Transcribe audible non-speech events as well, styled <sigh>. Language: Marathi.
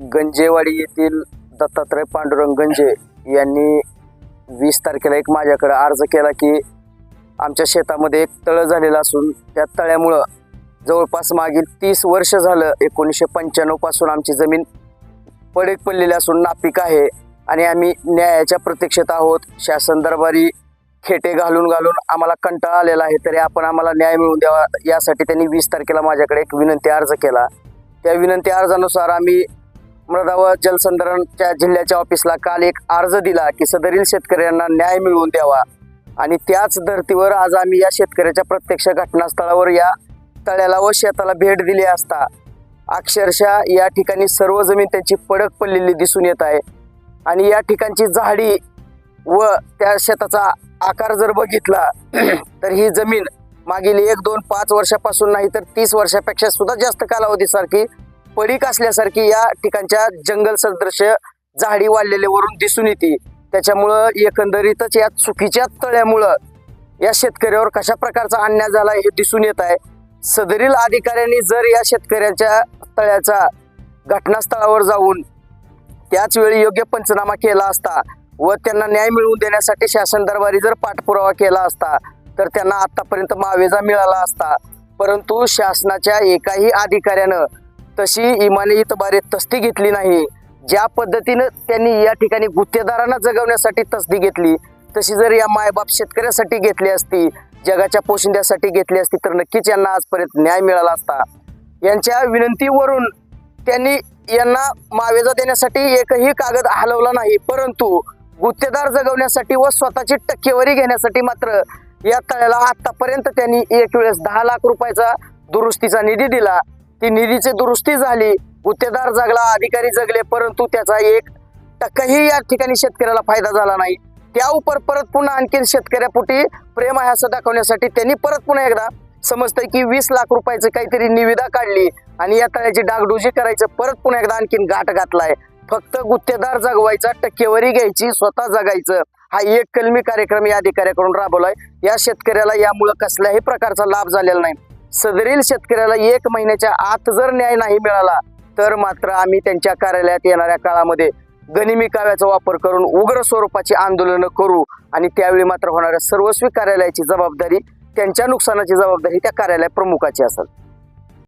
गंजेवाडी येथील दत्तात्रय पांडुरंग गंजे यांनी वीस तारखेला एक माझ्याकडे अर्ज केला की आमच्या शेतामध्ये एक तळं झालेलं असून त्या तळ्यामुळं जवळपास मागील तीस वर्ष झालं एकोणीसशे पंच्याण्णवपासून आमची जमीन पडेक पडलेली असून नापीक आहे आणि आम्ही न्यायाच्या प्रतीक्षेत आहोत. शासन दरबारी खेटे घालून घालून आम्हाला कंटाळा आलेला आहे तरी आपण आम्हाला न्याय मिळवून द्यावा. यासाठी त्यांनी वीस तारखेला माझ्याकडे एक विनंती अर्ज केला. त्या विनंती अर्जानुसार आम्ही मृदा व जलसंधारणच्या जिल्ह्याच्या ऑफिसला काल एक अर्ज दिला की सदरील शेतकऱ्यांना न्याय मिळवून द्यावा. आणि त्याच धर्तीवर आज आम्ही या शेतकऱ्याच्या प्रत्यक्ष घटनास्थळावर या तळ्याला व शेताला भेट दिली असता. अक्षरशः या ठिकाणी सर्व जमीन त्यांची पडक पडलेली दिसून येत आहे. आणि या ठिकाणची झाडी व त्या शेताचा आकार जर बघितला <clears throat> तर ही जमीन मागील एक दोन पाच वर्षापासून नाही तर तीस वर्षापेक्षा सुद्धा जास्त कालावधीसारखी पडीक असल्यासारखी या ठिकाणच्या जंगल सदृश झाडी वाढलेल्यावरून दिसून येते. त्याच्यामुळं एकंदरीतच या चुकीच्या तळ्यामुळं या शेतकऱ्यावर कशा प्रकारचा अन्याय झाला हे दिसून येत आहे. सदरील अधिकाऱ्यांनी जर या शेतकऱ्याच्या तळ्याचा घटनास्थळावर जाऊन त्याच वेळी योग्य पंचनामा केला असता व त्यांना न्याय मिळवून देण्यासाठी शासन दरबारी जर पाठपुरावा केला असता तर त्यांना आतापर्यंत मावेजा मिळाला असता. परंतु शासनाच्या एकाही अधिकाऱ्यानं तशी इमाने इतबारे तस्ती घेतली नाही. ज्या पद्धतीनं त्यांनी या ठिकाणी गुत्तेदारांना जगवण्यासाठी तस्दी घेतली तशी जर या मायबाप शेतकऱ्यासाठी घेतली असती जगाच्या पोशिंद्यासाठी घेतली असती तर नक्कीच यांना आजपर्यंत न्याय मिळाला असता. यांच्या विनंतीवरून त्यांनी यांना मावेजा देण्यासाठी एकही कागद हलवला नाही परंतु गुत्तेदार जगवण्यासाठी व स्वतःची टक्केवारी घेण्यासाठी मात्र या तळ्याला आतापर्यंत त्यांनी एक वेळेस दहा लाख रुपयाचा दुरुस्तीचा निधी दिला. ती निधीची दुरुस्ती झाली गुत्तेदार जगला अधिकारी जगले परंतु त्याचा एक टक्काही या ठिकाणी शेतकऱ्याला फायदा झाला नाही. त्या उपर परत पुन्हा आणखी शेतकऱ्यापुटी प्रेम आहे असं दाखवण्यासाठी त्यांनी परत पुन्हा एकदा समजतंय की वीस लाख रुपयाचं काहीतरी निविदा काढली आणि या तळ्याची डागडुजी करायचं परत पुन्हा एकदा आणखीन गाठ घातलाय. फक्त गुत्तेदार जगवायचा टक्केवारी घ्यायची स्वतः जगायचं हा एक कलमी कार्यक्रम या अधिकाऱ्याकडून राबवलाय. या शेतकऱ्याला यामुळं कसल्याही प्रकारचा लाभ झालेला नाही. सदरील शेतकऱ्याला एक महिन्याच्या आत जर न्याय नाही मिळाला तर मात्र आम्ही त्यांच्या कार्यालयात येणाऱ्या काळामध्ये गनिमी काव्याचा वापर करून उग्र स्वरूपाची आंदोलनं करू आणि त्यावेळी मात्र होणाऱ्या सर्वस्वी कार्यालयाची जबाबदारी त्यांच्या नुकसानाची जबाबदारी त्या कार्यालय प्रमुखाची असेल.